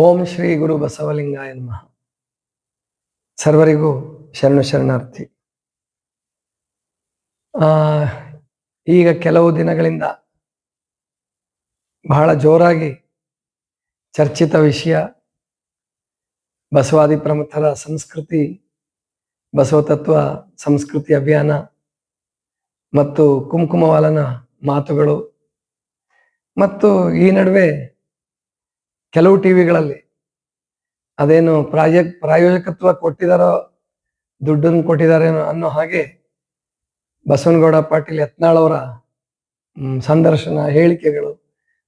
ಓಂ ಶ್ರೀ ಗುರು ಬಸವಲಿಂಗಾಯ ನಮಃ. ಸರ್ವರಿಗೂ ಶರಣು ಶರಣಾರ್ಥಿ. ಆ, ಈಗ ಕೆಲವು ದಿನಗಳಿಂದ ಬಹಳ ಜೋರಾಗಿ ಚರ್ಚಿತ ವಿಷಯ ಬಸವಾದಿ ಪ್ರಮುಖರ ಸಂಸ್ಕೃತಿ, ಬಸವತತ್ವ ಸಂಸ್ಕೃತಿ ಅಭಿಯಾನ ಮತ್ತು ಕುಂಕುಮವಾಲನ ಮಾತುಗಳು ಮತ್ತು ಈ ನಡುವೆ ಕೆಲವು ಟಿವಿಗಳಲ್ಲಿ ಅದೇನು ಪ್ರಾಯ ಪ್ರಾಯೋಜಕತ್ವ ಕೊಟ್ಟಿದಾರೋ, ದುಡ್ಡನ್ನು ಕೊಟ್ಟಿದಾರೇನೋ ಅನ್ನೋ ಹಾಗೆ ಬಸವನಗೌಡ ಪಾಟೀಲ್ ಯತ್ನಾಳ್ ಅವರ ಸಂದರ್ಶನ, ಹೇಳಿಕೆಗಳು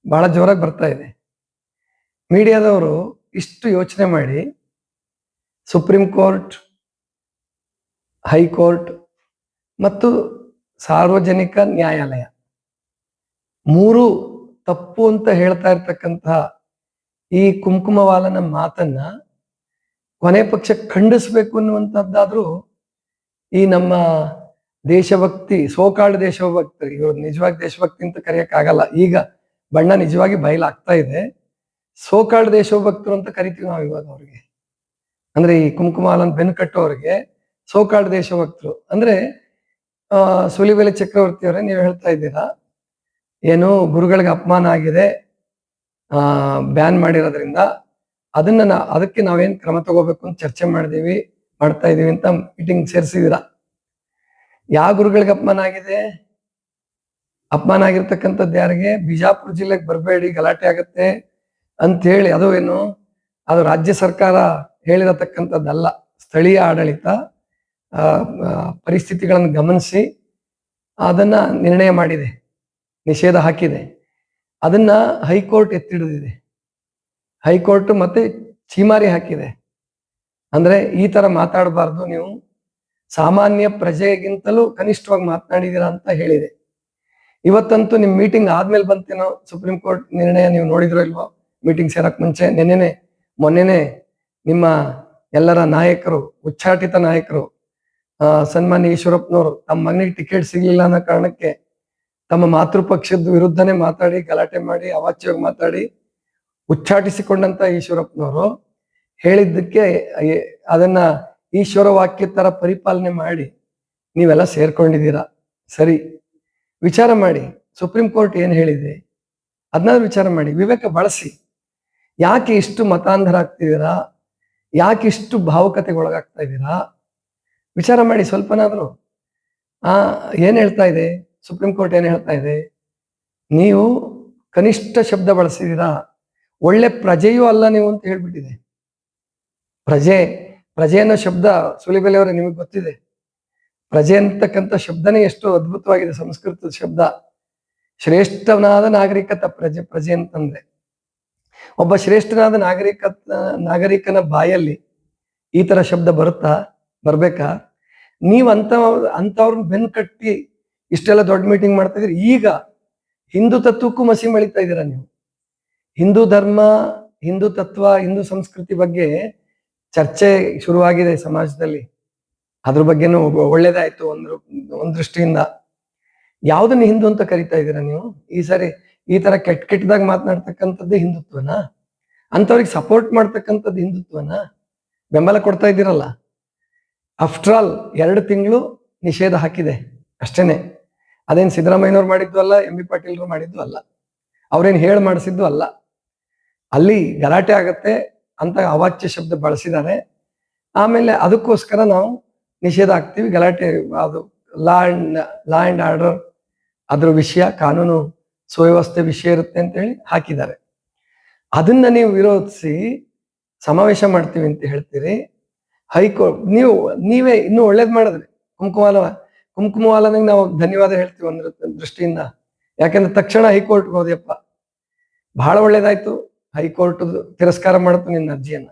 ಬಹಳ ಜೋರಾಗಿ ಬರ್ತಾ ಇದೆ. ಮೀಡಿಯಾದವರು ಇಷ್ಟು ಯೋಚನೆ ಮಾಡಿ, ಸುಪ್ರೀಂ ಕೋರ್ಟ್, ಹೈಕೋರ್ಟ್ ಮತ್ತು ಸಾರ್ವಜನಿಕ ನ್ಯಾಯಾಲಯ, ಮೂರು ತಪ್ಪು ಅಂತ ಹೇಳ್ತಾ ಇರ್ತಕ್ಕಂತಹ ಈ ಕುಂಕುಮವಾಲನ ಮಾತನ್ನ ಕೊನೆ ಪಕ್ಷ ಖಂಡಿಸ್ಬೇಕು ಅನ್ನುವಂಥದ್ದಾದ್ರೂ ಈ ನಮ್ಮ ದೇಶಭಕ್ತಿ, ಸೋಕಾಳು ದೇಶಭಕ್ತರು, ಇವರು ನಿಜವಾಗಿ ದೇಶಭಕ್ತಿ ಅಂತ ಕರೆಯಕ್ಕಾಗಲ್ಲ. ಈಗ ಬಣ್ಣ ನಿಜವಾಗಿ ಬಯಲಾಗ್ತಾ ಇದೆ. ಸೋಕಾಳು ದೇಶಭಕ್ತರು ಅಂತ ಕರಿತೀವಿ ನಾವು ಇವಾಗ ಅವ್ರಿಗೆ. ಅಂದ್ರೆ ಈ ಕುಂಕುಮಾಲನ್ ಬೆನ್ನು ಕಟ್ಟೋರಿಗೆ ಸೋಕಾಳು ದೇಶಭಕ್ತರು. ಅಂದ್ರೆ, ಆ, ಸುಲಿಬೆಲೆ ಚಕ್ರವರ್ತಿ ಅವರೇ ನೀವು ಹೇಳ್ತಾ ಇದ್ದೀರಾ, ಏನು ಗುರುಗಳಿಗೆ ಅಪಮಾನ ಆಗಿದೆ ಬ್ಯಾನ್ ಮಾಡಿರೋದ್ರಿಂದ ಅದನ್ನ ನಾ, ಅದಕ್ಕೆ ನಾವೇನ್ ಕ್ರಮ ತಗೋಬೇಕು ಅಂತ ಚರ್ಚೆ ಮಾಡಿದೀವಿ, ಮಾಡ್ತಾ ಇದೀವಿ ಅಂತ ಮೀಟಿಂಗ್ ಸೇರಿಸಿದೀರ? ಯಾವ ಗುರುಗಳಿಗೆ ಅಪಮಾನ ಆಗಿದೆ? ಅಪಮಾನ ಆಗಿರ್ತಕ್ಕಂಥದ್ದು ಯಾರಿಗೆ? ಬಿಜಾಪುರ ಜಿಲ್ಲೆಗೆ ಬರಬೇಡಿ, ಗಲಾಟೆ ಆಗತ್ತೆ ಅಂತ ಹೇಳಿ, ಅದು ಏನು? ಅದು ರಾಜ್ಯ ಸರ್ಕಾರ ಹೇಳಿರತಕ್ಕಂಥದ್ದಲ್ಲ. ಸ್ಥಳೀಯ ಆಡಳಿತ ಪರಿಸ್ಥಿತಿಗಳನ್ನು ಗಮನಿಸಿ ಅದನ್ನ ನಿರ್ಣಯ ಮಾಡಿದೆ, ನಿಷೇಧ ಹಾಕಿದೆ. ಅದನ್ನ ಹೈಕೋರ್ಟ್ ಎತ್ತಿಡಿದಿದೆ. ಹೈಕೋರ್ಟ್ ಮತ್ತೆ ಚೀಮಾರಿ ಹಾಕಿದೆ. ಅಂದ್ರೆ ಈ ತರ ಮಾತಾಡಬಾರ್ದು, ನೀವು ಸಾಮಾನ್ಯ ಪ್ರಜೆಗಿಂತಲೂ ಕನಿಷ್ಠವಾಗಿ ಮಾತನಾಡಿದೀರಾ ಅಂತ ಹೇಳಿದೆ. ಇವತ್ತಂತೂ ನಿಮ್ ಮೀಟಿಂಗ್ ಆದ್ಮೇಲೆ ಬಂತೇನೋ ಸುಪ್ರೀಂ ಕೋರ್ಟ್ ನಿರ್ಣಯ ನೀವು ನೋಡಿದ್ರೋ ಇಲ್ವೋ, ಮೀಟಿಂಗ್ ಸೇರಕ್ ಮುಂಚೆ ನೆನ್ನೆನೆ, ಮೊನ್ನೆನೆ ನಿಮ್ಮ ಎಲ್ಲರ ನಾಯಕರು, ಉಚ್ಚಾಟಿತ ನಾಯಕರು ಸನ್ಮಾನ್ಯ ಈಶ್ವರಪ್ಪನವರು ತಮ್ಮ ಮಗನಿಗೆ ಟಿಕೆಟ್ ಸಿಗ್ಲಿಲ್ಲ ಅನ್ನೋ ಕಾರಣಕ್ಕೆ ತಮ್ಮ ಮಾತೃಪಕ್ಷದ ವಿರುದ್ಧನೇ ಮಾತಾಡಿ, ಗಲಾಟೆ ಮಾಡಿ, ಅವಾಚ್ಯವಾಗಿ ಮಾತಾಡಿ ಉಚ್ಚಾಟಿಸಿಕೊಂಡಂತ ಈಶ್ವರಪ್ಪನವರು ಹೇಳಿದ್ದಕ್ಕೆ ಅದನ್ನ ಈಶ್ವರ ವಾಕ್ಯ ತರ ಪರಿಪಾಲನೆ ಮಾಡಿ ನೀವೆಲ್ಲ ಸೇರ್ಕೊಂಡಿದ್ದೀರಾ? ಸರಿ. ವಿಚಾರ ಮಾಡಿ. ಸುಪ್ರೀಂ ಕೋರ್ಟ್ ಏನ್ ಹೇಳಿದೆ? ಅದನ್ನ ವಿಚಾರ ಮಾಡಿ. ವಿವೇಕ ಬಳಸಿ. ಯಾಕೆ ಇಷ್ಟು ಮತಾಂಧರ ಆಗ್ತಿದ್ದೀರಾ ಯಾಕೆ ಇಷ್ಟು ಭಾವುಕತೆಗೆ ಒಳಗಾಗ್ತಾ ಇದ್ದೀರಾ? ವಿಚಾರ ಮಾಡಿ ಸ್ವಲ್ಪನಾದರೂ. ಆ, ಏನ್ ಹೇಳ್ತಾ ಇದೆ? ಸುಪ್ರೀಂ ಕೋರ್ಟ್ ಏನು ಹೇಳ್ತಾ ಇದೆ? ನೀವು ಕನಿಷ್ಠ ಶಬ್ದ ಬಳಸಿದೀರಾ ಒಳ್ಳೆ ಪ್ರಜೆಯೂ ಅಲ್ಲ ನೀವು ಅಂತ ಹೇಳ್ಬಿಟ್ಟಿದೆ. ಪ್ರಜೆ ಪ್ರಜೆ ಅನ್ನೋ ಶಬ್ದ ಸುಲಿಬೆಲೆಯವರೇ ನಿಮಗೆ ಗೊತ್ತಿದೆ. ಪ್ರಜೆ ಅಂತಕ್ಕಂಥ ಶಬ್ದನೇ ಎಷ್ಟು ಅದ್ಭುತವಾಗಿದೆ ಸಂಸ್ಕೃತದ ಶಬ್ದ. ಶ್ರೇಷ್ಠನಾದ ನಾಗರಿಕತ ಪ್ರಜೆ ಪ್ರಜೆ ಅಂತಂದ್ರೆ. ಒಬ್ಬ ಶ್ರೇಷ್ಠನಾದ ನಾಗರಿಕ ನಾಗರಿಕನ ಬಾಯಲ್ಲಿ ಈ ತರ ಶಬ್ದ ಬರುತ್ತಾ, ಬರ್ಬೇಕಾ? ನೀವು ಅಂತ ಅಂತವ್ರನ್ನ ಬೆನ್ ಕಟ್ಟಿ ಇಷ್ಟೆಲ್ಲ ದೊಡ್ಡ ಮೀಟಿಂಗ್ ಮಾಡ್ತಾ ಇದ್ರಿ ಈಗ ಹಿಂದೂ ತತ್ವಕ್ಕೂ ಮಸಿ ಮಳಿತಾ ಇದ್ದೀರಾ ನೀವು? ಹಿಂದೂ ಧರ್ಮ, ಹಿಂದೂ ತತ್ವ, ಹಿಂದೂ ಸಂಸ್ಕೃತಿ ಬಗ್ಗೆ ಚರ್ಚೆ ಶುರುವಾಗಿದೆ ಸಮಾಜದಲ್ಲಿ. ಅದ್ರ ಬಗ್ಗೆನೂ ಒಳ್ಳೇದಾಯ್ತು ಒಂದು ಒಂದ್ ದೃಷ್ಟಿಯಿಂದ. ಯಾವ್ದನ್ನ ಹಿಂದೂ ಅಂತ ಕರಿತಾ ಇದ್ದೀರಾ ನೀವು? ಈ ಸಾರಿ ಈ ತರ ಕೆಟ್ಟ ಕೆಟ್ಟದಾಗ ಮಾತನಾಡ್ತಕ್ಕಂಥದ್ದೇ ಹಿಂದುತ್ವನ? ಅಂಥವ್ರಿಗೆ ಸಪೋರ್ಟ್ ಮಾಡ್ತಕ್ಕಂಥದ್ದು ಹಿಂದುತ್ವನ? ಬೆಂಬಲ ಕೊಡ್ತಾ ಇದ್ದೀರಲ್ಲ. ಆಫ್ಟರ್ ಆಲ್ ಎರಡು ತಿಂಗಳು ನಿಷೇಧ ಹಾಕಿದೆ. ಅಷ್ಟೇನೆ. ಅದೇನ್ ಸಿದ್ದರಾಮಯ್ಯನವ್ರು ಮಾಡಿದ್ದು ಅಲ್ಲ, ಎಂ ಬಿ ಪಾಟೀಲ್ರು ಮಾಡಿದ್ದು ಅಲ್ಲ, ಅವ್ರೇನು ಹೇಳಿ ಮಾಡಿಸಿದ್ದು ಅಲ್ಲ. ಅಲ್ಲಿ ಗಲಾಟೆ ಆಗತ್ತೆ ಅಂತ ಅವಾಚ್ಯ ಶಬ್ದ ಬಳಸಿದ್ದಾರೆ ಆಮೇಲೆ ಅದಕ್ಕೋಸ್ಕರ ನಾವು ನಿಷೇಧ ಹಾಕ್ತೀವಿ. ಗಲಾಟೆ, ಅದು law and law and order ಅದ್ರ ವಿಷಯ, ಕಾನೂನು ಸುವ್ಯವಸ್ಥೆ ವಿಷಯ ಇರುತ್ತೆ ಅಂತ ಹೇಳಿ ಹಾಕಿದ್ದಾರೆ. ಅದನ್ನ ನೀವು ವಿರೋಧಿಸಿ ಸಮಾವೇಶ ಮಾಡ್ತೀವಿ ಅಂತ ಹೇಳ್ತೀರಿ. ಹೈಕೋರ್ಟ್ ನೀವು, ನೀವೇ ಇನ್ನೂ ಒಳ್ಳೇದ್ ಮಾಡಿದ್ರಿ. ಕುಂಕುಮಾಲ ಕುಂಕುಮವಾಲನಿಗೆ ನಾವು ಧನ್ಯವಾದ ಹೇಳ್ತೀವಿ ಒಂದ್ರ ದೃಷ್ಟಿಯಿಂದ. ಯಾಕಂದ್ರೆ ತಕ್ಷಣ ಹೈಕೋರ್ಟ್ಗೆ ಹೋದ್ಯಪ್ಪ. ಬಹಳ ಒಳ್ಳೇದಾಯ್ತು. ಹೈಕೋರ್ಟ್ ತಿರಸ್ಕಾರ ಮಾಡುತ್ತೆ ನಿನ್ನ ಅರ್ಜಿಯನ್ನ.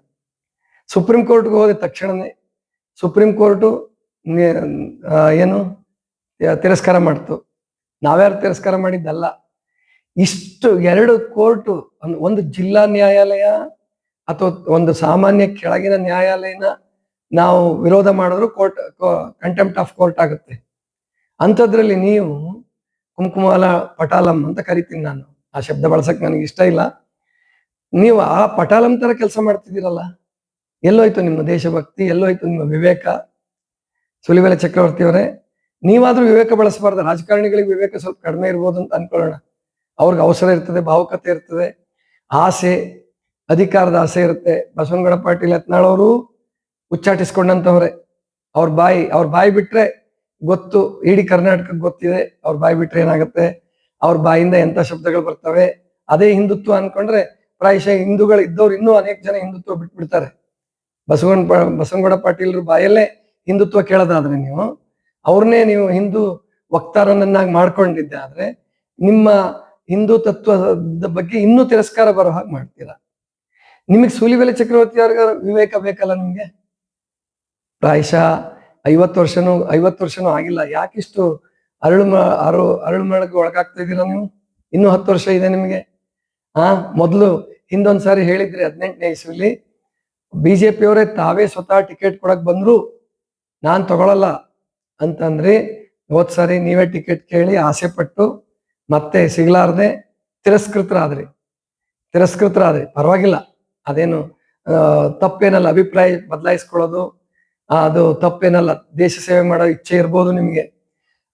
ಸುಪ್ರೀಂ ಕೋರ್ಟ್ಗೆ ಹೋದೆ ತಕ್ಷಣನೇ ಸುಪ್ರೀಂ ಕೋರ್ಟು ಏನು, ತಿರಸ್ಕಾರ ಮಾಡ್ತು. ನಾವ್ಯಾರು ತಿರಸ್ಕಾರ ಮಾಡಿದ್ದಲ್ಲ. ಇಷ್ಟು ಎರಡು ಕೋರ್ಟು, ಒಂದು ಜಿಲ್ಲಾ ನ್ಯಾಯಾಲಯ ಅಥವಾ ಒಂದು ಸಾಮಾನ್ಯ ಕೆಳಗಿನ ನ್ಯಾಯಾಲಯನ ನಾವು ವಿರೋಧ ಮಾಡಿದ್ರು ಕೋರ್ಟ್ ಕಂಟೆಂಪ್ಟ್ ಆಫ್ ಕೋರ್ಟ್ ಆಗುತ್ತೆ. ಅಂಥದ್ರಲ್ಲಿ ನೀವು ಕುಂಕುಮಾಲ ಪಟಾಲಂ ಅಂತ ಕರಿತೀನಿ ನಾನು. ಆ ಶಬ್ದ ಬಳಸಕ್ ನನಗೆ ಇಷ್ಟ ಇಲ್ಲ. ನೀವು ಆ ಪಟಾಲಂ ತರ ಕೆಲಸ ಮಾಡ್ತಿದ್ದೀರಲ್ಲ, ಎಲ್ಲೋಯ್ತು ನಿಮ್ಮ ದೇಶಭಕ್ತಿ, ಎಲ್ಲೋಯ್ತು ನಿಮ್ಮ ವಿವೇಕ. ಸುಲಿವೆಲೆ ಚಕ್ರವರ್ತಿ ಅವರೇ, ನೀವಾದ್ರೂ ವಿವೇಕ ಬಳಸಬಾರ್ದು. ರಾಜಕಾರಣಿಗಳಿಗೆ ವಿವೇಕ ಸ್ವಲ್ಪ ಕಡಿಮೆ ಇರ್ಬೋದು ಅಂತ ಅನ್ಕೊಳ್ಳೋಣ. ಅವ್ರಿಗೆ ಅವಸರ ಇರ್ತದೆ, ಭಾವುಕತೆ ಇರ್ತದೆ, ಆಸೆ, ಅಧಿಕಾರದ ಆಸೆ ಇರುತ್ತೆ. ಬಸವನಗೌಡ ಪಾಟೀಲ್ ಯತ್ನಾಳ್ ಅವರು ಉಚ್ಚಾಟಿಸ್ಕೊಂಡಂತವ್ರೆ. ಅವ್ರ ಬಾಯಿ ಅವ್ರ ಬಾಯಿ ಬಿಟ್ರೆ ಗೊತ್ತು, ಇಡೀ ಕರ್ನಾಟಕಕ್ಕೆ ಗೊತ್ತಿದೆ, ಅವ್ರ ಬಾಯಿ ಬಿಟ್ರೆ ಏನಾಗುತ್ತೆ? ಅವ್ರ ಬಾಯಿಂದ ಎಂತ ಶಬ್ದಗಳು ಬರ್ತವೆ? ಅದೇ ಹಿಂದುತ್ವ ಅನ್ಕೊಂಡ್ರೆ ಪ್ರಾಯಶಃ ಹಿಂದೂಗಳು ಇದ್ದವ್ರು ಇನ್ನೂ ಅನೇಕ ಜನ ಹಿಂದುತ್ವ ಬಿಟ್ಬಿಡ್ತಾರೆ. ಬಸವನ್ ಬಸವನಗೌಡ ಪಾಟೀಲ್ರ ಬಾಯಲ್ಲೇ ಹಿಂದುತ್ವ ಕೇಳೋದಾದ್ರೆ ನೀವು ಅವ್ರನ್ನೇ ನೀವು ಹಿಂದೂ ವಕ್ತಾರನನ್ನಾಗಿ ಮಾಡ್ಕೊಂಡಿದ್ದೆ ಆದ್ರೆ, ನಿಮ್ಮ ಹಿಂದೂ ತತ್ವದ ಬಗ್ಗೆ ಇನ್ನೂ ತಿರಸ್ಕಾರ ಬರೋ ಹಾಗೆ ಮಾಡ್ತೀರಾ? ನಿಮಗೆ ಸೂಲಿಬೆಲೆ ಚಕ್ರವರ್ತಿ ಅವ್ರಿಗೆ ವಿವೇಕ ಬೇಕಲ್ಲ ನಿಮ್ಗೆ? ಪ್ರಾಯಶಃ ಐವತ್ತು ವರ್ಷನೂ ಐವತ್ತು ವರ್ಷನೂ ಆಗಿಲ್ಲ. ಯಾಕಿಷ್ಟು ಅರಳು ಅರು ಅರಳುಮಳಗೆ ಒಳಗಾಗ್ತಾ ಇದ್ದೀರಾ ನೀವು? ಇನ್ನೂ ಹತ್ತು ವರ್ಷ ಇದೆ ನಿಮಗೆ. ಆ, ಮೊದಲು ಹಿಂದೊಂದ್ಸಾರಿ ಹೇಳಿದ್ರಿ ಹದಿನೆಂಟನೇ ಇಸ್ವಿಲಿ. ಬಿಜೆಪಿ ಅವರೇ ತಾವೇ ಸ್ವತಃ ಟಿಕೆಟ್ ಕೊಡಕ್ ಬಂದ್ರು. ನಾನ್ ತಗೊಳಲ್ಲ ಅಂತಂದ್ರಿ. ಹೋದ್ ಸಾರಿ ನೀವೇ ಟಿಕೆಟ್ ಕೇಳಿ ಆಸೆ ಪಟ್ಟು ಮತ್ತೆ ಸಿಗ್ಲಾರ್ದೆ ತಿರಸ್ಕೃತರಾದ್ರಿ. ತಿರಸ್ಕೃತರಾದ್ರಿ. ಪರವಾಗಿಲ್ಲ. ಅದೇನು ತಪ್ಪೇನಲ್ಲ. ಅಭಿಪ್ರಾಯ ಬದಲಾಯಿಸ್ಕೊಳ್ಳೋದು. ಅದು ತಪ್ಪೇನಲ್ಲ. ದೇಶ ಸೇವೆ ಮಾಡೋ ಇಚ್ಛೆ ಇರ್ಬೋದು ನಿಮಗೆ.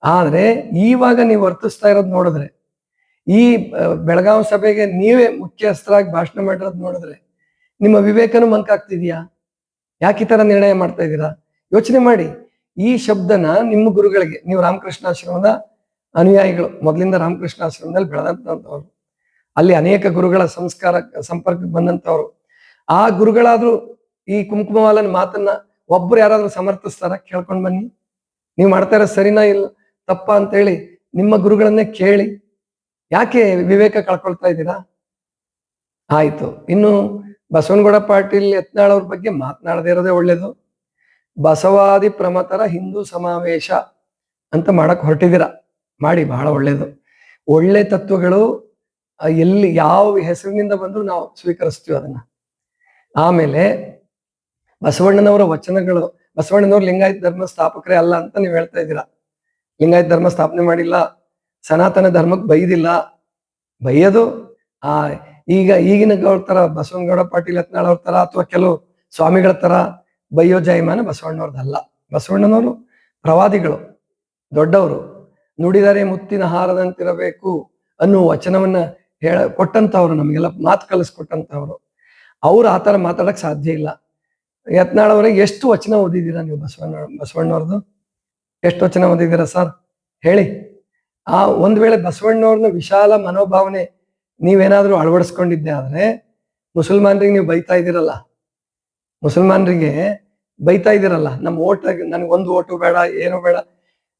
ಆದ್ರೆ ಈವಾಗ ನೀವು ವರ್ತಿಸ್ತಾ ಇರೋದು ನೋಡಿದ್ರೆ, ಈ ಬೆಳಗಾವಿ ಸಭೆಗೆ ನೀವೇ ಮುಖ್ಯಸ್ಥರಾಗಿ ಭಾಷಣ ಮಾಡಿರೋದು ನೋಡಿದ್ರೆ ನಿಮ್ಮ ವಿವೇಕನೂ ಮಂಕಾಗ್ತಿದ್ಯಾ? ಯಾಕೆ ಈ ತರ ನಿರ್ಣಯ ಮಾಡ್ತಾ ಇದ್ದೀರಾ? ಯೋಚನೆ ಮಾಡಿ. ಈ ಶಬ್ದನ ನಿಮ್ಮ ಗುರುಗಳಿಗೆ, ನೀವು ರಾಮಕೃಷ್ಣ ಆಶ್ರಮದ ಅನುಯಾಯಿಗಳು, ಮೊದಲಿಂದ ರಾಮಕೃಷ್ಣಾಶ್ರಮದಲ್ಲಿ ಬೆಳೆದಂತವ್ರು ಅಲ್ಲಿ ಅನೇಕ ಗುರುಗಳ ಸಂಸ್ಕಾರ, ಸಂಪರ್ಕಕ್ಕೆ ಬಂದಂತವ್ರು ಆ ಗುರುಗಳಾದರೂ ಈ ಕುಂಕುಮವಾಲನ ಮಾತನ್ನ ಒಬ್ರು ಯಾರಾದ್ರೂ ಸಮರ್ಥಿಸ್ತಾರ? ಕೇಳ್ಕೊಂಡ್ ಬನ್ನಿ. ನೀವು ಮಾಡ್ತಾ ಇರೋ ಸರಿನಾ ಇಲ್ಲ, ತಪ್ಪ ಅಂತೇಳಿ ನಿಮ್ಮ ಗುರುಗಳನ್ನೇ ಕೇಳಿ ಯಾಕೆ ವಿವೇಕ ಕಳ್ಕೊಳ್ತಾ ಇದ್ದೀರಾ? ಆಯ್ತು. ಇನ್ನು ಬಸವನಗೌಡ ಪಾಟೀಲ್ ಯತ್ನಾಳ್ ಅವ್ರ ಬಗ್ಗೆ ಮಾತನಾಡದೇ ಇರೋದೇ ಒಳ್ಳೇದು. ಬಸವಾದಿ ಪ್ರಮತರ ಹಿಂದೂ ಸಮಾವೇಶ ಅಂತ ಮಾಡಕ್ ಹೊರಟಿದ್ದೀರಾ? ಮಾಡಿ ಬಹಳ ಒಳ್ಳೇದು. ಒಳ್ಳೆ ತತ್ವಗಳು ಎಲ್ಲಿ ಯಾವ ಹೆಸರಿನಿಂದ ಬಂದ್ರು ನಾವು ಸ್ವೀಕರಿಸ್ತೀವಿ ಅದನ್ನ. ಆಮೇಲೆ ಬಸವಣ್ಣನವರ ವಚನಗಳು, ಬಸವಣ್ಣನವರು ಲಿಂಗಾಯತ ಧರ್ಮ ಸ್ಥಾಪಕರೇ ಅಲ್ಲ ಅಂತ ನೀವು ಹೇಳ್ತಾ ಇದ್ದೀರಾ? ಲಿಂಗಾಯತ ಧರ್ಮ ಸ್ಥಾಪನೆ ಮಾಡಿಲ್ಲ, ಸನಾತನ ಧರ್ಮಕ್ಕೆ ಬೈದಿಲ್ಲ. ಬೈಯೋದು, ಆ, ಈಗ ಈಗಿನ ಗೌಡ ತರ ಬಸವನಗೌಡ ಪಾಟೀಲ್ ಯತ್ನಾಳ್ ಅವ್ರ ತರ ಅಥವಾ ಕೆಲವು ಸ್ವಾಮಿಗಳ ತರ ಬೈಯೋ ಜಾಯಮಾನ ಬಸವಣ್ಣವ್ರದ್ದಲ್ಲ ಬಸವಣ್ಣನವರು ಪ್ರವಾದಿಗಳು, ದೊಡ್ಡವರು. ನುಡಿದರೆ ಮುತ್ತಿನ ಹಾರದಂತಿರಬೇಕು ಅನ್ನುವ ವಚನವನ್ನ ಹೇಳ ಕೊಟ್ಟಂತವ್ರು ನಮಗೆಲ್ಲ ಮಾತು ಕಲಿಸ್ಕೊಟ್ಟಂತವ್ರು ಅವ್ರು ಆ ತರ ಮಾತಾಡಕ್ ಸಾಧ್ಯ ಇಲ್ಲ. ಯತ್ನಾಳ್ ಅವರಿಗೆ ಎಷ್ಟು ವಚನ ಓದಿದ್ದೀರಾ ನೀವು ಬಸವಣ್ಣ ಬಸವಣ್ಣವ್ರದ್ದು ಎಷ್ಟು ವಚನ ಓದಿದ್ದೀರಾ ಸರ್? ಹೇಳಿ. ಆ ಒಂದು ವೇಳೆ ಬಸವಣ್ಣವ್ರನ್ನ ವಿಶಾಲ ಮನೋಭಾವನೆ ನೀವೇನಾದರೂ ಅಳವಡಿಸ್ಕೊಂಡಿದ್ದೆ ಆದರೆ ಮುಸಲ್ಮಾನರಿಗೆ ನೀವು ಬೈತಾ ಇದ್ದೀರಲ್ಲ. ಮುಸಲ್ಮಾನರಿಗೆ ಬೈತಾ ಇದ್ದೀರಲ್ಲ. ನಮ್ಮ ಓಟ್ ನನಗೆ ಒಂದು ಓಟು ಬೇಡ, ಏನು ಬೇಡ.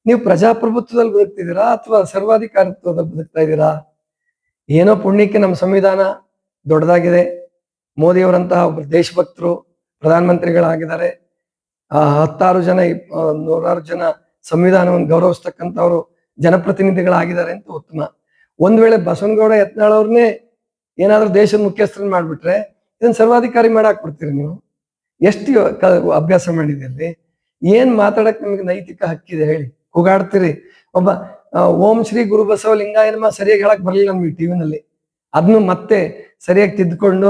ನೀವು ಪ್ರಜಾಪ್ರಭುತ್ವದಲ್ಲಿ ಬದುಕ್ತಿದ್ದೀರಾ ಅಥವಾ ಸರ್ವಾಧಿಕಾರತ್ವದಲ್ಲಿ ಬದುಕ್ತಾ ಇದ್ದೀರಾ? ಏನೋ ಪುಣ್ಯಕ್ಕೆ ನಮ್ಮ ಸಂವಿಧಾನ ದೊಡ್ಡದಾಗಿದೆ. ಮೋದಿಯವರಂತಹ ಒಬ್ಬರು ದೇಶಭಕ್ತರು ಪ್ರಧಾನಮಂತ್ರಿಗಳಾಗಿದ್ದಾರೆ. ಹತ್ತಾರು ಜನ ನೂರಾರು ಜನ ಸಂವಿಧಾನವನ್ನು ಗೌರವಿಸ್ತಕ್ಕಂಥವ್ರು ಜನಪ್ರತಿನಿಧಿಗಳಾಗಿದ್ದಾರೆ ಅಂತ ಉತ್ತಮ. ಒಂದ್ ವೇಳೆ ಬಸವನಗೌಡ ಯತ್ನಾಳ್ ಅವ್ರನ್ನೇ ಏನಾದ್ರೂ ದೇಶದ ಮುಖ್ಯಸ್ಥರನ್ನ ಮಾಡ್ಬಿಟ್ರೆ ಇದನ್ನ ಸರ್ವಾಧಿಕಾರಿ ಮಾಡಾಕ್ಬಿಡ್ತೀರಿ ನೀವು. ಎಷ್ಟು ಅಭ್ಯಾಸ ಮಾಡಿದಿರಿ ಏನ್ ಮಾತಾಡಕ್ ನಿಮಗೆ ನೈತಿಕ ಹಕ್ಕಿದೆ ಹೇಳಿ. ಕೂಗಾಡ್ತೀರಿ. ಒಬ್ಬ ಓಂ ಶ್ರೀ ಗುರು ಬಸವ ಲಿಂಗಾಯನಮ ಸರಿಯಾಗಿ ಹೇಳಕ್ ಬರ್ಲಿಲ್ಲ ನಮ್ಗೆ ಟಿವಿನಲ್ಲಿ ಅದನ್ನು ಮತ್ತೆ ಸರಿಯಾಗಿ ತಿದ್ದುಕೊಂಡು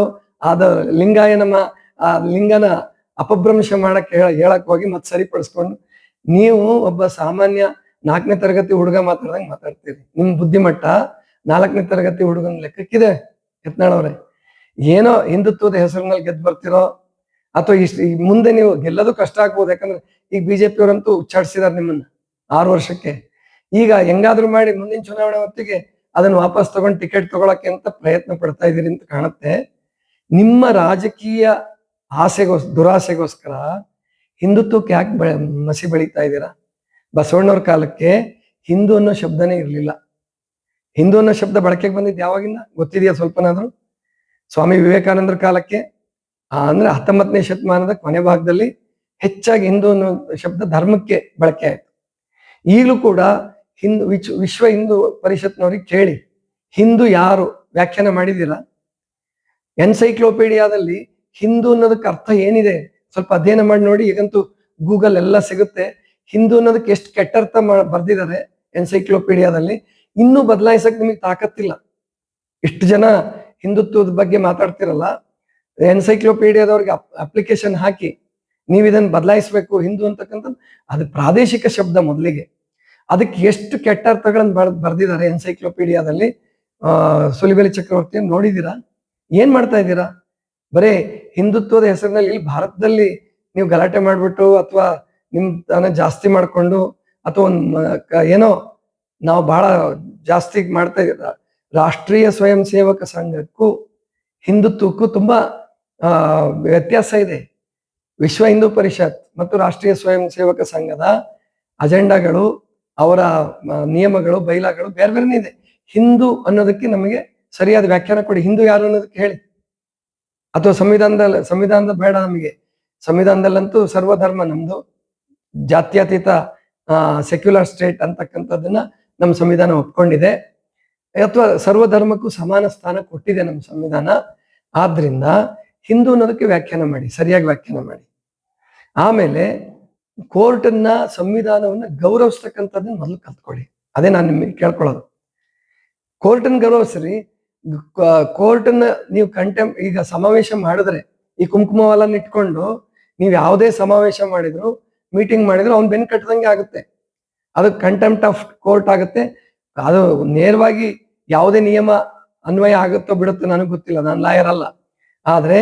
ಅದ ಲಿಂಗಾಯನಮ ಆ ಲಿಂಗನ ಅಪಭ್ರಂಶ ಮಾಡಕ್ ಹೇಳ, ಹೇಳಕ್ ಹೋಗಿ ಮತ್ತೆ ಸರಿಪಡಿಸ್ಕೊಂಡು ನೀವು ಒಬ್ಬ ಸಾಮಾನ್ಯ ನಾಲ್ಕನೇ ತರಗತಿ ಹುಡುಗ ಮಾತಾಡ್ದಂಗೆ ಮಾತಾಡ್ತೀರಿ. ನಿಮ್ ಬುದ್ಧಿಮಟ್ಟ ನಾಲ್ಕನೇ ತರಗತಿ ಹುಡುಗನ ಲೆಕ್ಕಕ್ಕಿದೆ ಯತ್ನಾಳವ್ರೆ ಏನೋ ಹಿಂದುತ್ವದ ಹೆಸರಿನಲ್ಲಿ ಗೆದ್ದು ಬರ್ತಿರೋ ಅಥವಾ ಇಷ್ಟ ಮುಂದೆ ನೀವು ಗೆಲ್ಲೋದು ಕಷ್ಟ ಆಗ್ಬೋದು. ಯಾಕಂದ್ರೆ ಈಗ ಬಿಜೆಪಿ ಅವರಂತೂ ಉಚ್ಚಾಡಿಸಿದಾರೆ ನಿಮ್ಮನ್ನ ಆರು ವರ್ಷಕ್ಕೆ. ಈಗ ಹೆಂಗಾದ್ರೂ ಮಾಡಿ ಮುಂದಿನ ಚುನಾವಣೆ ಹೊತ್ತಿಗೆ ಅದನ್ನ ವಾಪಸ್ ತಗೊಂಡು ಟಿಕೆಟ್ ತಗೊಳಕ್ಕೆ ಅಂತ ಪ್ರಯತ್ನ ಪಡ್ತಾ ಇದೀರಿ ಅಂತ ಕಾಣುತ್ತೆ. ನಿಮ್ಮ ರಾಜಕೀಯ ಆಸೆಗೋಸ್ ದುರಾಸೆಗೋಸ್ಕರ ಹಿಂದುತ್ವಕ್ಕೆ ಯಾಕೆ ಬೆ ಮಸಿ ಬೆಳೀತಾ ಇದ್ದೀರಾ? ಬಸವಣ್ಣವ್ರ ಕಾಲಕ್ಕೆ ಹಿಂದೂ ಅನ್ನೋ ಶಬ್ದನೇ ಇರಲಿಲ್ಲ. ಹಿಂದೂ ಅನ್ನೋ ಶಬ್ದ ಬಳಕೆಗೆ ಬಂದಿದ್ದು ಯಾವಾಗಿಂದ? ಗೊತ್ತಿದೆಯಾ ಸ್ವಲ್ಪನಾದ್ರೂ? ಸ್ವಾಮಿ ವಿವೇಕಾನಂದರ ಕಾಲಕ್ಕೆ? ಅಂದ್ರೆ ಹತ್ತೊಂಬತ್ತನೇ ಶತಮಾನದ ಕೊನೆ ಭಾಗದಲ್ಲಿ ಹೆಚ್ಚಾಗಿ ಹಿಂದೂ ಅನ್ನೋ ಶಬ್ದ ಧರ್ಮಕ್ಕೆ ಬಳಕೆ ಆಯ್ತು. ಈಗಲೂ ಕೂಡ ಹಿಂದೂ, ವಿಚ್, ವಿಶ್ವ ಹಿಂದೂ ಪರಿಷತ್ನವ್ರಿಗೆ ಕೇಳಿ, ಹಿಂದೂ ಯಾರು? ವ್ಯಾಖ್ಯಾನ ಮಾಡಿದ್ದೀರಾ? ಎನ್ಸೈಕ್ಲೋಪೀಡಿಯಾದಲ್ಲಿ ಹಿಂದೂ ಅನ್ನೋದಕ್ಕೆ ಅರ್ಥ ಏನಿದೆ? ಸ್ವಲ್ಪ ಅಧ್ಯಯನ ಮಾಡಿ ನೋಡಿ. ಈಗಂತೂ ಗೂಗಲ್ ಎಲ್ಲ ಸಿಗುತ್ತೆ. ಹಿಂದೂ ಅನ್ನೋದಕ್ಕೆ ಎಷ್ಟು ಕೆಟ್ಟ ಅರ್ಥ ಮಾ- ಬರ್ದಿದ್ದಾರೆ ಎನ್ಸೈಕ್ಲೋಪೀಡಿಯಾದಲ್ಲಿ ಇನ್ನೂ ಬದಲಾಯಿಸಕ್ ನಿಮಗೆ ತಾಕತ್ತಿಲ್ಲ. ಇಷ್ಟು ಜನ ಹಿಂದುತ್ವದ ಬಗ್ಗೆ ಮಾತಾಡ್ತಿರಲ್ಲ. ಎನ್ಸೈಕ್ಲೋಪೀಡಿಯಾದವ್ರಿಗೆ ಅಪ್ಲಿಕೇಶನ್ ಹಾಕಿ ನೀವು ಇದನ್ನ ಬದಲಾಯಿಸಬೇಕು, ಹಿಂದೂ ಅಂತಕ್ಕಂಥದ್ದು, ಅದು ಪ್ರಾದೇಶಿಕ ಶಬ್ದ ಮೊದಲಿಗೆ. ಅದಕ್ಕೆ ಎಷ್ಟು ಕೆಟ್ಟ ಅರ್ಥಗಳನ್ನು ಬರ್, ಬರೆದಿದ್ದಾರೆ ಎನ್ಸೈಕ್ಲೋಪೀಡಿಯಾದಲ್ಲಿ ಸುಲಿಬೆಲಿ ಚಕ್ರವರ್ತಿ ನೋಡಿದ್ದೀರಾ? ಏನ್ ಮಾಡ್ತಾ ಇದ್ದೀರಾ? ಬರೇ ಹಿಂದುತ್ವದ ಹೆಸರಿನಲ್ಲಿ ಇಲ್ಲಿ ಭಾರತದಲ್ಲಿ ನೀವು ಗಲಾಟೆ ಮಾಡ್ಬಿಟ್ಟು ಅಥವಾ ನಿಮ್ ತಾನ ಜಾಸ್ತಿ ಮಾಡ್ಕೊಂಡು ಅಥವಾ ಒಂದ್ ಏನೋ ನಾವು ಬಹಳ ಜಾಸ್ತಿ ಮಾಡ್ತಾ ಇದ್ದ ರಾಷ್ಟ್ರೀಯ ಸ್ವಯಂ ಸೇವಕ ಸಂಘಕ್ಕೂ, ಹಿಂದುತ್ವಕ್ಕೂ ತುಂಬಾ ವ್ಯತ್ಯಾಸ ಇದೆ. ವಿಶ್ವ ಹಿಂದೂ ಪರಿಷತ್ ಮತ್ತು ರಾಷ್ಟ್ರೀಯ ಸ್ವಯಂ ಸೇವಕ ಸಂಘದ ಅಜೆಂಡಾಗಳು, ಅವರ ನಿಯಮಗಳು, ಬೈಲಾಗಳು ಬೇರೆ ಬೇರೆನೇ ಇದೆ. ಹಿಂದೂ ಅನ್ನೋದಕ್ಕೆ ನಮಗೆ ಸರಿಯಾದ ವ್ಯಾಖ್ಯಾನ ಕೊಡಿ. ಹಿಂದೂ ಯಾರು ಅನ್ನೋದಕ್ಕೆ ಹೇಳಿ. ಅಥವಾ ಸಂವಿಧಾನದಲ್ಲಿ, ಸಂವಿಧಾನದ ಬೇಡ ನಮಗೆ. ಸಂವಿಧಾನದಲ್ಲಂತೂ ಸರ್ವಧರ್ಮ ನಮ್ದು. ಜಾತ್ಯತೀತ ಸೆಕ್ಯುಲರ್ ಸ್ಟೇಟ್ ಅಂತಕ್ಕಂಥದ್ದನ್ನ ನಮ್ಮ ಸಂವಿಧಾನ ಒಪ್ಕೊಂಡಿದೆ. ಅಥವಾ ಸರ್ವಧರ್ಮಕ್ಕೂ ಸಮಾನ ಸ್ಥಾನ ಕೊಟ್ಟಿದೆ ನಮ್ಮ ಸಂವಿಧಾನ. ಆದ್ರಿಂದ ಹಿಂದೂ ಅನ್ನೋದಕ್ಕೆ ವ್ಯಾಖ್ಯಾನ ಮಾಡಿ, ಸರಿಯಾಗಿ ವ್ಯಾಖ್ಯಾನ ಮಾಡಿ. ಆಮೇಲೆ ಕೋರ್ಟನ್ನ, ಸಂವಿಧಾನವನ್ನ ಗೌರವಿಸ್ತಕ್ಕಂಥದ್ದನ್ನ ಮೊದಲು ಕಲ್ತ್ಕೊಳ್ಳಿ. ಅದೇ ನಾನು ನಿಮಗೆ ಕೇಳ್ಕೊಳ್ಳೋದು. ಕೋರ್ಟನ್ ಗೌರವಿಸ್ರಿ. ಕೋರ್ಟನ್ನ ನೀವು ಕಂಟೆಂಪ್ ಈಗ ಸಮಾವೇಶ ಮಾಡಿದ್ರೆ ಈ ಕುಂಕುಮವನ್ನ ಇಟ್ಕೊಂಡು ನೀವು ಯಾವುದೇ ಸಮಾವೇಶ ಮಾಡಿದ್ರು ಮೀಟಿಂಗ್ ಮಾಡಿದ್ರು, ಅವ್ನು ಬೆನ್ ಕಟ್ಟದಂಗೆ ಆಗುತ್ತೆ. ಅದು ಕಂಟೆಂಪ್ಟ್ ಆಫ್ ಕೋರ್ಟ್ ಆಗುತ್ತೆ. ಅದು ನೇರವಾಗಿ ಯಾವುದೇ ನಿಯಮ, ಅನ್ವಯ ಆಗುತ್ತೋ ಬಿಡುತ್ತೋ ನನಗೆ ಗೊತ್ತಿಲ್ಲ, ನಾನು ಲಾಯರ್ ಅಲ್ಲ. ಆದ್ರೆ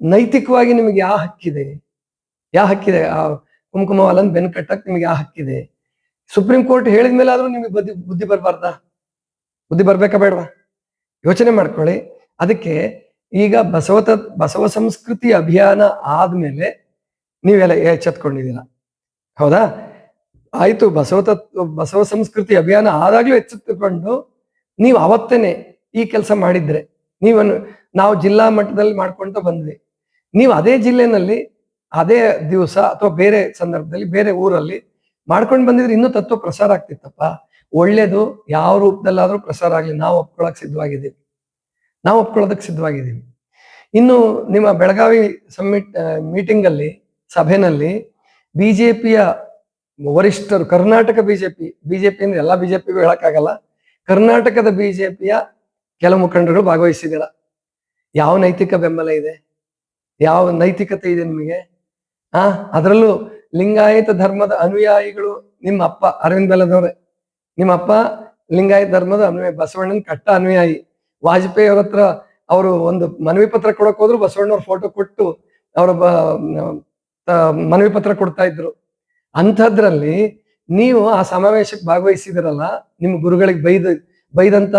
ನೈತಿಕವಾಗಿ ನಿಮಗೆ ಯಾವ ಹಕ್ಕಿದೆ? ಯಾವ ಹಕ್ಕಿದೆ? ಆ ಕುಂಕುಮವಾಲನ್ ಬೆನ್ ಕಟ್ಟಕ್ ನಿಮಗೆ ಯಾವ ಹಕ್ಕಿದೆ? ಸುಪ್ರೀಂ ಕೋರ್ಟ್ ಹೇಳಿದ್ಮೇಲೆ ಆದ್ರೂ ನಿಮಗೆ ಬುದ್ಧಿ ಬುದ್ಧಿ ಬರಬಾರ್ದಾ? ಬುದ್ಧಿ ಬರ್ಬೇಕಾ ಬೇಡವಾ? ಯೋಚನೆ ಮಾಡ್ಕೊಳ್ಳಿ. ಅದಕ್ಕೆ ಈಗ ಬಸವತ, ಬಸವ ಸಂಸ್ಕೃತಿ ಅಭಿಯಾನ ಆದ್ಮೇಲೆ ನೀವೆಲ್ಲ ಎಚ್ಚೆತ್ಕೊಂಡಿದ್ದೀರಾ? ಹೌದಾ? ಆಯ್ತು ಬಸವ ಬಸವ ಸಂಸ್ಕೃತಿ ಅಭಿಯಾನ ಆದಾಗ್ಲೂ ಎಚ್ಚೆತ್ತುಕೊಂಡು ನೀವು ಅವತ್ತೇನೆ ಈ ಕೆಲಸ ಮಾಡಿದ್ರೆ ನೀವನ್ನು ನಾವು ಜಿಲ್ಲಾ ಮಟ್ಟದಲ್ಲಿ ಮಾಡ್ಕೊಂತ ಬಂದ್ವಿ. ನೀವು ಅದೇ ಜಿಲ್ಲೆನಲ್ಲಿ ಅದೇ ದಿವಸ ಅಥವಾ ಬೇರೆ ಸಂದರ್ಭದಲ್ಲಿ ಬೇರೆ ಊರಲ್ಲಿ ಮಾಡ್ಕೊಂಡು ಬಂದಿದ್ರೆ ಇನ್ನೂ ತತ್ವ ಪ್ರಸಾರ ಆಗ್ತಿತ್ತಪ್ಪ. ಒಳ್ಳೇದು ಯಾವ ರೂಪದಲ್ಲಾದ್ರೂ ಪ್ರಸಾರ ಆಗಲಿ, ನಾವು ಒಪ್ಕೊಳಕ್ ಸಿದ್ಧವಾಗಿದ್ದೀವಿ. ನಾವು ಒಪ್ಕೊಳ್ಳೋದಕ್ಕೆ ಸಿದ್ಧವಾಗಿದ್ದೀವಿ. ಇನ್ನು ನಿಮ್ಮ ಬೆಳಗಾವಿ ಸಮ್ಮಿಟ್ ಮೀಟಿಂಗ್ ಅಲ್ಲಿ ಸಭೆನಲ್ಲಿ ಬಿಜೆಪಿಯ ವರಿಷ್ಠರು, ಕರ್ನಾಟಕ ಬಿಜೆಪಿ ಬಿಜೆಪಿ ಅಂದ್ರೆ ಎಲ್ಲಾ ಬಿಜೆಪಿಗೂ ಹೇಳಕ್ಕಾಗಲ್ಲ, ಕರ್ನಾಟಕದ ಬಿಜೆಪಿಯ ಕೆಲವು ಮುಖಂಡರು ಭಾಗವಹಿಸಿದ್ದೀರ? ಯಾವ ನೈತಿಕ ಬೆಂಬಲ ಇದೆ? ಯಾವ ನೈತಿಕತೆ ಇದೆ ನಿಮಗೆ? ಆ, ಅದರಲ್ಲೂ ಲಿಂಗಾಯತ ಧರ್ಮದ ಅನುಯಾಯಿಗಳು ನಿಮ್ಮ ಅಪ್ಪ ಅರವಿಂದ್ ಬೆಲ್ಲದವ್ರೆ. ನಿಮ್ಮ ಅಪ್ಪ ಲಿಂಗಾಯತ ಧರ್ಮದ ಅನ್ವಯ, ಬಸವಣ್ಣನ ಕಟ್ಟ ಅನ್ವಯಾಯಿ ವಾಜಪೇಯಿ ಅವ್ರ ಹತ್ರ ಅವರು ಒಂದು ಮನವಿ ಪತ್ರ ಕೊಡಕ್ ಹೋದ್ರು ಬಸವಣ್ಣವ್ರ ಫೋಟೋ ಕೊಟ್ಟು ಅವರ ಮನವಿ ಪತ್ರ ಕೊಡ್ತಾ ಇದ್ರು. ಅಂಥದ್ರಲ್ಲಿ ನೀವು ಆ ಸಮಾವೇಶಕ್ಕೆ ಭಾಗವಹಿಸಿದಿರಲ್ಲ, ನಿಮ್ಮ ಗುರುಗಳಿಗೆ ಬೈದ, ಬೈದಂತ,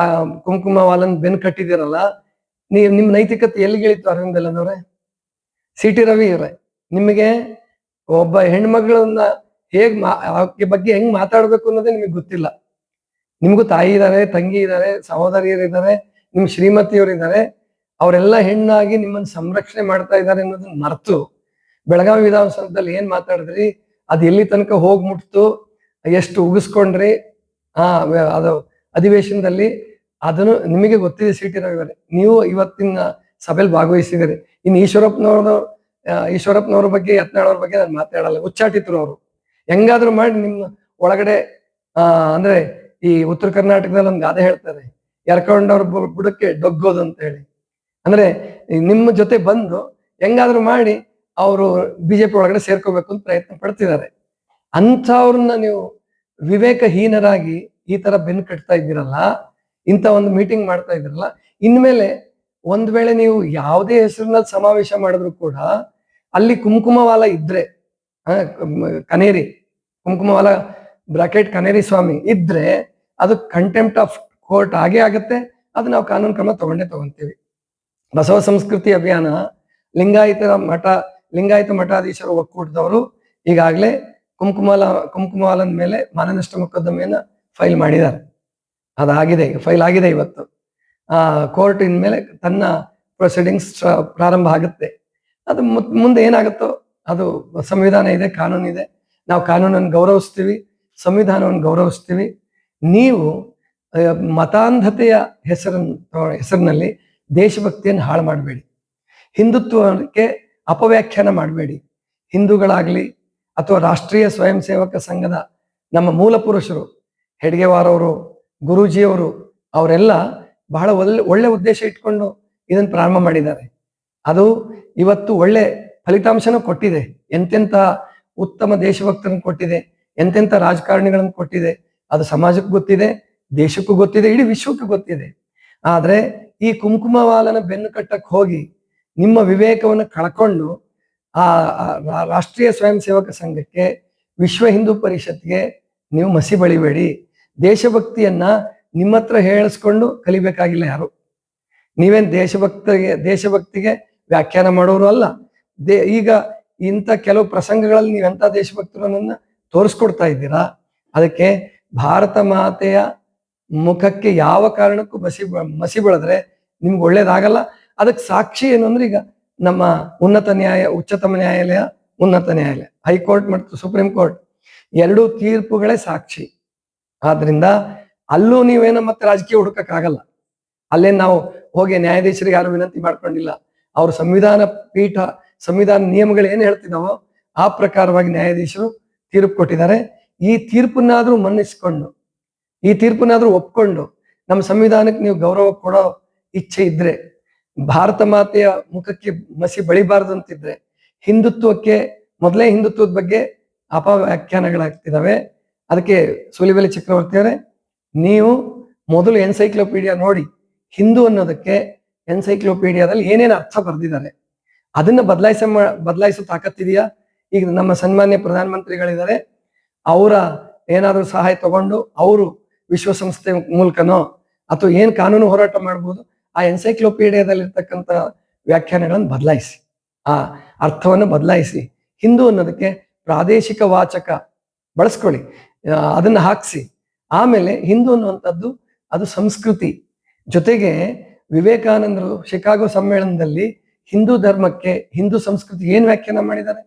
ಆ ಕುಂಕುಮ ವಾಲನ್ ಬೆನ್ ಕಟ್ಟಿದಿರಲ್ಲ ನೀವು ನಿಮ್ಮ ನೈತಿಕತೆ ಎಲ್ಲಿಗೆ ಗೆಳಿತು ಅರವಿಂದ್ ಬೆಲ್ಲನವ್ರೆ ಸಿ ಟಿ ರವಿ ಇವ್ರೆ ನಿಮಗೆ ಒಬ್ಬ ಹೆಣ್ಮಗಳನ್ನ ಹೇಗ್ ಮಾ- ಬಗ್ಗೆ ಹೆಂಗ್ ಮಾತಾಡ್ಬೇಕು ಅನ್ನೋದೇ ನಿಮಗೆ ಗೊತ್ತಿಲ್ಲ. ನಿಮ್ಗೂ ತಾಯಿ ಇದ್ದಾರೆ ತಂಗಿ ಇದ್ದಾರೆ ಸಹೋದರಿಯರಿದ್ದಾರೆ ನಿಮ್ ಶ್ರೀಮತಿಯವರಿದ್ದಾರೆ ಅವರೆಲ್ಲ ಹೆಣ್ಣಾಗಿ ನಿಮ್ಮನ್ನ ಸಂರಕ್ಷಣೆ ಮಾಡ್ತಾ ಇದ್ದಾರೆ ಅನ್ನೋದನ್ನ ಮರೆತು ಬೆಳಗಾವಿ ವಿಧಾನಸೌಧದಲ್ಲಿ ಏನ್ ಮಾತಾಡಿದ್ರಿ? ಅದ್ ಎಲ್ಲಿ ತನಕ ಹೋಗ್ ಮುಟ್ತು? ಎಷ್ಟು ಉಗಿಸ್ಕೊಂಡ್ರಿ? ಆ, ಅದು ಅಧಿವೇಶನದಲ್ಲಿ ಅದನ್ನು ನಿಮಗೆ ಗೊತ್ತಿದೆ ಸೀಟಿ ರವಿವರೆ ನೀವು ಇವತ್ತಿನ ಸಭೆಯಲ್ಲಿ ಭಾಗವಹಿಸಿದಿರಿ ಇನ್ನು ಈಶ್ವರಪ್ಪನವ್ರದ್ದು ಈಶ್ವರಪ್ಪನವ್ರ ಬಗ್ಗೆ, ಯತ್ನಾಳವ್ರ ಬಗ್ಗೆ ನಾನು ಮಾತಾಡಲ್ಲ. ಉಚ್ಚಾಟಿತರು ಅವರು. ಹೆಂಗಾದ್ರೂ ಮಾಡಿ ನಿಮ್ಮ ಒಳಗಡೆ, ಆ, ಅಂದ್ರೆ ಈ ಉತ್ತರ ಕರ್ನಾಟಕದಲ್ಲಿ ಒಂದು ಗಾದೆ ಹೇಳ್ತಾರೆ, ಎರ್ಕೊಂಡವ್ರ ಬುಡಕ್ಕೆ ಡೊಗ್ಗೋದು ಅಂತ ಹೇಳಿ. ಅಂದ್ರೆ ನಿಮ್ಮ ಜೊತೆ ಬಂದು ಹೆಂಗಾದ್ರೂ ಮಾಡಿ ಅವರು ಬಿಜೆಪಿ ಒಳಗಡೆ ಸೇರ್ಕೋಬೇಕು ಅಂತ ಪ್ರಯತ್ನ ಪಡ್ತಿದ್ದಾರೆ. ಅಂಥವ್ರನ್ನ ನೀವು ವಿವೇಕಹೀನರಾಗಿ ಈ ತರ ಬೆನ್ನು ಕಟ್ತಾ ಇದ್ದೀರಲ್ಲ, ಇಂಥ ಒಂದು ಮೀಟಿಂಗ್ ಮಾಡ್ತಾ ಇದ್ದೀರಲ್ಲ, ಇನ್ಮೇಲೆ ಒಂದ್ ವೇಳೆ ನೀವು ಯಾವುದೇ ಹೆಸರಿನಲ್ಲಿ ಸಮಾವೇಶ ಮಾಡಿದ್ರು ಕೂಡ ಅಲ್ಲಿ ಕುಂಕುಮವಾಲ ಇದ್ರೆ ಕನೇರಿ, ಕುಂಕುಮವಾಲ ಬ್ರಾಕೆಟ್ ಕನೇರಿ ಸ್ವಾಮಿ ಇದ್ರೆ ಅದು ಕಂಟೆಂಪ್ಟ್ ಆಫ್ ಕೋರ್ಟ್ ಆಗೇ ಆಗುತ್ತೆ, ಅದು ನಾವು ಕಾನೂನು ಕ್ರಮ ತಗೊಂಡೇ ತಗೊಂತೀವಿ. ಬಸವ ಸಂಸ್ಕೃತಿ ಅಭಿಯಾನ ಲಿಂಗಾಯತರ ಮಠ, ಲಿಂಗಾಯತ ಮಠಾಧೀಶರು ಒಕ್ಕೂಟದವರು ಈಗಾಗಲೇ ಕುಂಕುಮಾಲ ಕುಂಕುಮವಾಲನ್ ಮೇಲೆ ಮಾನನಷ್ಟ ಮೊಕದ್ದಮೆಯನ್ನ ಫೈಲ್ ಮಾಡಿದ್ದಾರೆ. ಅದಾಗಿದೆ, ಫೈಲ್ ಆಗಿದೆ ಇವತ್ತು. ಆ, ಕೋರ್ಟ್ ಇನ್ಮೇಲೆ ತನ್ನ ಪ್ರೊಸೀಡಿಂಗ್ಸ್ ಪ್ರಾರಂಭ ಆಗುತ್ತೆ. ಅದು ಮುಂದೆ ಏನಾಗುತ್ತೋ ಅದು ಸಂವಿಧಾನ ಇದೆ, ಕಾನೂನು ಇದೆ. ನಾವು ಕಾನೂನನ್ನು ಗೌರವಿಸ್ತೀವಿ, ಸಂವಿಧಾನವನ್ನು ಗೌರವಿಸ್ತೀವಿ. ನೀವು ಮತಾಂಧತೆಯ ಹೆಸರನ್ನು, ಹೆಸರಿನಲ್ಲಿ ದೇಶಭಕ್ತಿಯನ್ನು ಹಾಳು ಮಾಡಬೇಡಿ. ಹಿಂದುತ್ವಕ್ಕೆ ಅಪವ್ಯಾಖ್ಯಾನ ಮಾಡಬೇಡಿ. ಹಿಂದೂಗಳಾಗಲಿ ಅಥವಾ ರಾಷ್ಟ್ರೀಯ ಸ್ವಯಂ ಸೇವಕ ಸಂಘದ ನಮ್ಮ ಮೂಲ ಪುರುಷರು ಹೆಡ್ಗೆವಾರವರು, ಗುರೂಜಿಯವರು, ಅವರೆಲ್ಲ ಬಹಳ ಒಳ್ಳೆ ಒಳ್ಳೆ ಉದ್ದೇಶ ಇಟ್ಕೊಂಡು ಇದನ್ನು ಪ್ರಾರಂಭ ಮಾಡಿದ್ದಾರೆ. ಅದು ಇವತ್ತು ಒಳ್ಳೆ ಫಲಿತಾಂಶನೂ ಕೊಟ್ಟಿದೆ. ಎಂತೆಂಥ ಉತ್ತಮ ದೇಶಭಕ್ತರನ್ನು ಕೊಟ್ಟಿದೆ. ಎಂತೆಂಥ ರಾಜಕಾರಣಿಗಳನ್ನು ಕೊಟ್ಟಿದೆ. ಅದು ಸಮಾಜಕ್ಕೂ ಗೊತ್ತಿದೆ, ದೇಶಕ್ಕೂ ಗೊತ್ತಿದೆ, ಇಡೀ ವಿಶ್ವಕ್ಕೂ ಗೊತ್ತಿದೆ. ಆದರೆ ಈ ಕುಂಕುಮವಾಲನ ಬೆನ್ನು ಕಟ್ಟಕ್ಕೆ ಹೋಗಿ ನಿಮ್ಮ ವಿವೇಕವನ್ನು ಕಳ್ಕೊಂಡು ಆ ರಾಷ್ಟ್ರೀಯ ಸ್ವಯಂ ಸೇವಕ ಸಂಘಕ್ಕೆ, ವಿಶ್ವ ಹಿಂದೂ ಪರಿಷತ್ಗೆ ನೀವು ಮಸಿ ಬಳಿಬೇಡಿ. ದೇಶಭಕ್ತಿಯನ್ನ ನಿಮ್ಮ ಹತ್ರ ಹೇಳಿಸ್ಕೊಂಡು ಕಲಿಬೇಕಾಗಿಲ್ಲ ಯಾರು. ನೀವೇನ್ ದೇಶಭಕ್ತಿಗೆ ದೇಶಭಕ್ತಿಗೆ ವ್ಯಾಖ್ಯಾನ ಮಾಡೋರು ಅಲ್ಲ. ದೇ, ಈಗ ಇಂಥ ಕೆಲವು ಪ್ರಸಂಗಗಳಲ್ಲಿ ನೀವೆಂತ ದೇಶಭಕ್ತರನ್ನ ತೋರಿಸ್ಕೊಡ್ತಾ ಇದ್ದೀರಾ? ಅದಕ್ಕೆ ಭಾರತ ಮಾತೆಯ ಮುಖಕ್ಕೆ ಯಾವ ಕಾರಣಕ್ಕೂ ಮಸಿ ಮಸಿ ಬೆಳೆದ್ರೆ ನಿಮ್ಗೆ ಒಳ್ಳೇದಾಗಲ್ಲ. ಅದಕ್ಕೆ ಸಾಕ್ಷಿ ಏನು ಅಂದ್ರೆ ಈಗ ನಮ್ಮ ಉನ್ನತ ನ್ಯಾಯ, ಉಚ್ಚತಮ ನ್ಯಾಯಾಲಯ, ಉನ್ನತ ನ್ಯಾಯಾಲಯ, ಹೈಕೋರ್ಟ್ ಮತ್ತು ಸುಪ್ರೀಂ ಕೋರ್ಟ್ ಎರಡೂ ತೀರ್ಪುಗಳೇ ಸಾಕ್ಷಿ. ಆದ್ರಿಂದ ಅಲ್ಲೂ ನೀವೇನೋ ಮತ್ತೆ ರಾಜಕೀಯ ಹುಡುಕಕ್ಕಾಗಲ್ಲ. ಅಲ್ಲೇ ನಾವು ಹೋಗಿ ನ್ಯಾಯಾಧೀಶರಿಗೆ ಯಾರು ವಿನಂತಿ ಮಾಡ್ಕೊಂಡಿಲ್ಲ. ಅವ್ರ ಸಂವಿಧಾನ ಪೀಠ ಸಂವಿಧಾನ ನಿಯಮಗಳು ಏನು ಹೇಳ್ತಿದ್ದಾವೋ ಆ ಪ್ರಕಾರವಾಗಿ ನ್ಯಾಯಾಧೀಶರು ತೀರ್ಪು ಕೊಟ್ಟಿದ್ದಾರೆ. ಈ ತೀರ್ಪನ್ನಾದ್ರೂ ಮನ್ನಿಸ್ಕೊಂಡು, ಈ ತೀರ್ಪನ್ನಾದ್ರೂ ಒಪ್ಕೊಂಡು ನಮ್ಮ ಸಂವಿಧಾನಕ್ಕೆ ನೀವು ಗೌರವ ಕೊಡೋ ಇಚ್ಛೆ ಇದ್ರೆ, ಭಾರತ ಮಾತೆಯ ಮುಖಕ್ಕೆ ಮಸಿ ಬಳಿಬಾರದು ಅಂತಿದ್ರೆ, ಹಿಂದುತ್ವಕ್ಕೆ, ಮೊದಲೇ ಹಿಂದುತ್ವದ ಬಗ್ಗೆ ಅಪವ್ಯಾಖ್ಯಾನಗಳಾಗ್ತಿದಾವೆ ಅದಕ್ಕೆ ಸುಲಿಬೆಲೆ ಚಕ್ರವರ್ತಿ ಅವರೇ, ನೀವು ಮೊದಲು ಎನ್ಸೈಕ್ಲೋಪೀಡಿಯಾ ನೋಡಿ, ಹಿಂದೂ ಅನ್ನೋದಕ್ಕೆ ಎನ್ಸೈಕ್ಲೋಪೀಡಿಯಾದಲ್ಲಿ ಏನೇನು ಅರ್ಥ ಬರೆದಿದ್ದಾರೆ. ಅದನ್ನ ಬದಲಾಯಿಸ ಬದಲಾಯಿಸೋ ತಾಕತ್ತಿದೆಯಾ? ಈಗ ನಮ್ಮ ಸನ್ಮಾನ್ಯ ಪ್ರಧಾನಮಂತ್ರಿಗಳಿದ್ದಾರೆ. ಅವರ ಏನಾದರೂ ಸಹಾಯ ತಗೊಂಡು ಅವರು ವಿಶ್ವಸಂಸ್ಥೆ ಮೂಲಕನೋ ಅಥವಾ ಏನ್ ಕಾನೂನು ಹೋರಾಟ ಮಾಡ್ಬೋದು, ಆ ಎನ್ಸೈಕ್ಲೋಪೀಡಿಯಾದಲ್ಲಿರ್ತಕ್ಕಂಥ ವ್ಯಾಖ್ಯಾನಗಳನ್ನು ಬದಲಾಯಿಸಿ. ಆ ಅರ್ಥವನ್ನು ಬದಲಾಯಿಸಿ. ಹಿಂದೂ ಅನ್ನೋದಕ್ಕೆ ಪ್ರಾದೇಶಿಕ ವಾಚಕ ಬಳಸ್ಕೊಳ್ಳಿ. ಅದನ್ನ ಹಾಕ್ಸಿ. ಆಮೇಲೆ ಹಿಂದೂ ಅನ್ನುವಂಥದ್ದು ಅದು ಸಂಸ್ಕೃತಿ. ಜೊತೆಗೆ ವಿವೇಕಾನಂದರು ಶಿಕಾಗೋ ಸಮ್ಮೇಳನದಲ್ಲಿ ಹಿಂದೂ ಧರ್ಮಕ್ಕೆ, ಹಿಂದೂ ಸಂಸ್ಕೃತಿ ಏನ್ ವ್ಯಾಖ್ಯಾನ ಮಾಡಿದ್ದಾರೆ?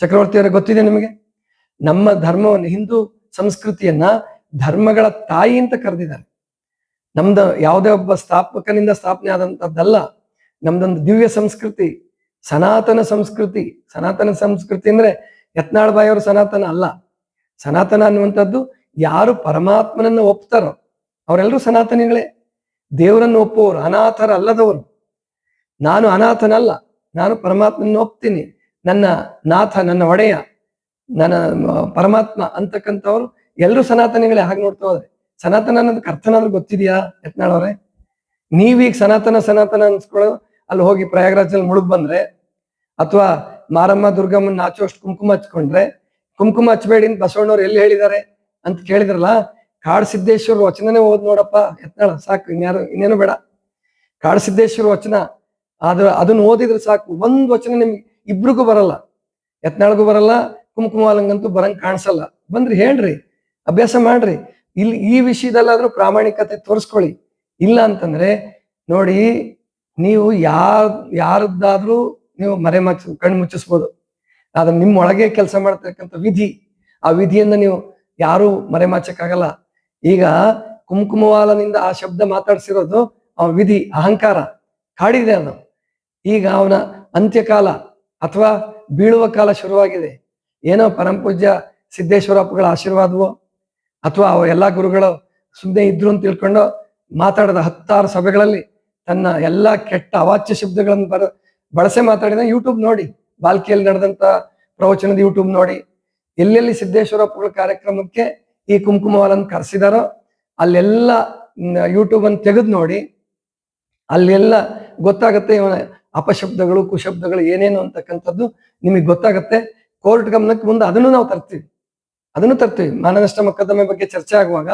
ಚಕ್ರವರ್ತಿಯವರ ಗೊತ್ತಿದೆ ನಿಮಗೆ? ನಮ್ಮ ಧರ್ಮವನ್ನು, ಹಿಂದೂ ಸಂಸ್ಕೃತಿಯನ್ನ ಧರ್ಮಗಳ ತಾಯಿ ಅಂತ ಕರೆದಿದ್ದಾರೆ. ನಮ್ದು ಯಾವುದೇ ಒಬ್ಬ ಸ್ಥಾಪಕನಿಂದ ಸ್ಥಾಪನೆ ಆದಂತದ್ದಲ್ಲ ನಮ್ದೊಂದು ದಿವ್ಯ ಸಂಸ್ಕೃತಿ, ಸನಾತನ ಸಂಸ್ಕೃತಿ. ಸನಾತನ ಸಂಸ್ಕೃತಿ ಅಂದ್ರೆ ಯತ್ನಾಳ್ ಬಾಯಿಯವರು ಸನಾತನ ಅಲ್ಲ. ಸನಾತನ ಅನ್ನುವಂಥದ್ದು ಯಾರು ಪರಮಾತ್ಮನನ್ನ ಒಪ್ತಾರೋ, ಅವರೆಲ್ಲರೂ ಸನಾತನಿಗಳೇ. ದೇವರನ್ನು ಒಪ್ಪುವವರು ಅನಾಥರ ಅಲ್ಲದವರು ನಾನು ಅನಾಥನಲ್ಲ, ನಾನು ಪರಮಾತ್ಮನ ಒಪ್ತೀನಿ. ನನ್ನ ನಾಥ, ನನ್ನ ಒಡೆಯ, ನನ್ನ ಪರಮಾತ್ಮ ಅಂತಕ್ಕಂಥವ್ರು ಎಲ್ಲರೂ ಸನಾತನಿಗಳೇ. ಹಾಗೆ ನೋಡ್ತಾ ಹೋದ್ರೆ ಸನಾತನ ಅನ್ನೋದಕ್ಕೆ ಅರ್ಥನಾದ್ರೂ ಗೊತ್ತಿದೆಯಾ ಯತ್ನಾಳವ್ರೆ ನೀವೀಗ ಸನಾತನ ಸನಾತನ ಅನ್ಸ್ಕೊಳ್ಳೋ, ಅಲ್ಲಿ ಹೋಗಿ ಪ್ರಯಾಗರಾಜಲ್ಲಿ ಮುಳುಗ್ ಬಂದ್ರೆ ಅಥವಾ ಮಾರಮ್ಮ, ದುರ್ಗಮ್ಮನ ನಾಚೋಷ್ಟು ಕುಂಕುಮ ಹಚ್ಕೊಂಡ್ರೆ, ಕುಂಕುಮ ಹಚ್ಬೇಡಿ ಅಂತ ಬಸವಣ್ಣವ್ರು ಎಲ್ಲಿ ಹೇಳಿದ್ದಾರೆ ಅಂತ ಕೇಳಿದ್ರಲ್ಲ ಕಾಡ್ ಸಿದ್ದೇಶ್ವರ ವಚನನೇ ಓದ್ ನೋಡಪ್ಪ ಯತ್ನಾಳ, ಸಾಕು, ಇನ್ಯಾರು, ಇನ್ನೇನು ಬೇಡ. ಕಾಡ್ ಸಿದ್ದೇಶ್ವರ ವಚನ ಅದ್ರ ಅದನ್ನ ಓದಿದ್ರೆ ಸಾಕು. ಒಂದ್ ವಚನ ನಿಮ್ಗೆ ಇಬ್ರಿಗೂ ಬರಲ್ಲ. ಯತ್ನಾಳ್ಗೂ ಬರಲ್ಲ ಕುಂಕುಮಾಲಂಗಂತೂ ಬರಂಗ್ ಕಾಣಿಸಲ್ಲ. ಬಂದ್ರಿ ಹೇಳ್ರಿ, ಅಭ್ಯಾಸ ಮಾಡ್ರಿ. ಇಲ್ಲಿ ಈ ವಿಷಯದಲ್ಲಾದ್ರೂ ಪ್ರಾಮಾಣಿಕತೆ ತೋರಿಸ್ಕೊಳ್ಳಿ. ಇಲ್ಲ ಅಂತಂದ್ರೆ, ನೋಡಿ, ನೀವು ಯಾರ ಯಾರದ್ದಾದ್ರೂ ನೀವು ಮರೆ ಮಚ್ಚ, ಕಣ್ಣು ಮುಚ್ಚಿಸ್ಬೋದು. ಆದ್ರೆ ನಿಮ್ಮ ಒಳಗೆ ಕೆಲಸ ಮಾಡ್ತಕ್ಕಂಥ ವಿಧಿ, ಆ ವಿಧಿಯನ್ನ ನೀವು ಯಾರು ಮರೆಮಾಚಕ್ಕಾಗಲ್ಲ ಈಗ ಕುಂಕುಮವಾಲನಿಂದ ಆ ಶಬ್ದ ಮಾತಾಡ್ಸಿರೋದು, ಆ ವಿಧಿ, ಅಹಂಕಾರ. ಕಾಡಿದೆ ಅದು. ಈಗ ಅವನ ಅಂತ್ಯಕಾಲ ಅಥವಾ ಬೀಳುವ ಕಾಲ ಶುರುವಾಗಿದೆ. ಏನೋ ಪರಂಪೂಜ್ಯ ಸಿದ್ದೇಶ್ವರಪ್ಪಗಳ ಆಶೀರ್ವಾದವೋ ಅಥವಾ ಅವ ಎಲ್ಲಾ ಗುರುಗಳು ಸುಮ್ಮನೆ ಇದ್ರು ಅಂತ ತಿಳ್ಕೊಂಡು ಮಾತಾಡದ ಹತ್ತಾರು ಸಭೆಗಳಲ್ಲಿ ತನ್ನ ಎಲ್ಲಾ ಕೆಟ್ಟ ಅವಾಚ್ಯ ಶಬ್ದಗಳನ್ನು ಬರ, ಬಳಸೆ ಮಾತಾಡಿದ ಯೂಟ್ಯೂಬ್ ನೋಡಿ, ಬಾಲ್ಕಿಯಲ್ಲಿ ನಡೆದಂತ ಪ್ರವಚನದ ಯೂಟ್ಯೂಬ್ ನೋಡಿ. ಎಲ್ಲೆಲ್ಲಿ ಸಿದ್ದೇಶ್ವರಪ್ಪಗಳ ಕಾರ್ಯಕ್ರಮಕ್ಕೆ ಈ ಕುಂಕುಮವಾಲನ್ನು ಕರೆಸಿದಾರೋ ಅಲ್ಲೆಲ್ಲ ಯೂಟ್ಯೂಬ್ ಅನ್ನು ತೆಗೆದು ನೋಡಿ. ಅಲ್ಲೆಲ್ಲ ಗೊತ್ತಾಗತ್ತೆ ಇವನ ಅಪಶಬ್ದಗಳು, ಕುಶಬ್ದಗಳು ಏನೇನು ಅಂತಕ್ಕಂಥದ್ದು ನಿಮಗೆ ಗೊತ್ತಾಗತ್ತೆ. ಕೋರ್ಟ್ ಗಮನಕ್ಕೆ ಮುಂದೆ ಅದನ್ನು ನಾವು ತರ್ತೀವಿ. ಅದನ್ನು ತರ್ತೀವಿ. ಮಾನನಷ್ಟ ಮೊಕದ್ದಮೆ ಬಗ್ಗೆ ಚರ್ಚೆ ಆಗುವಾಗ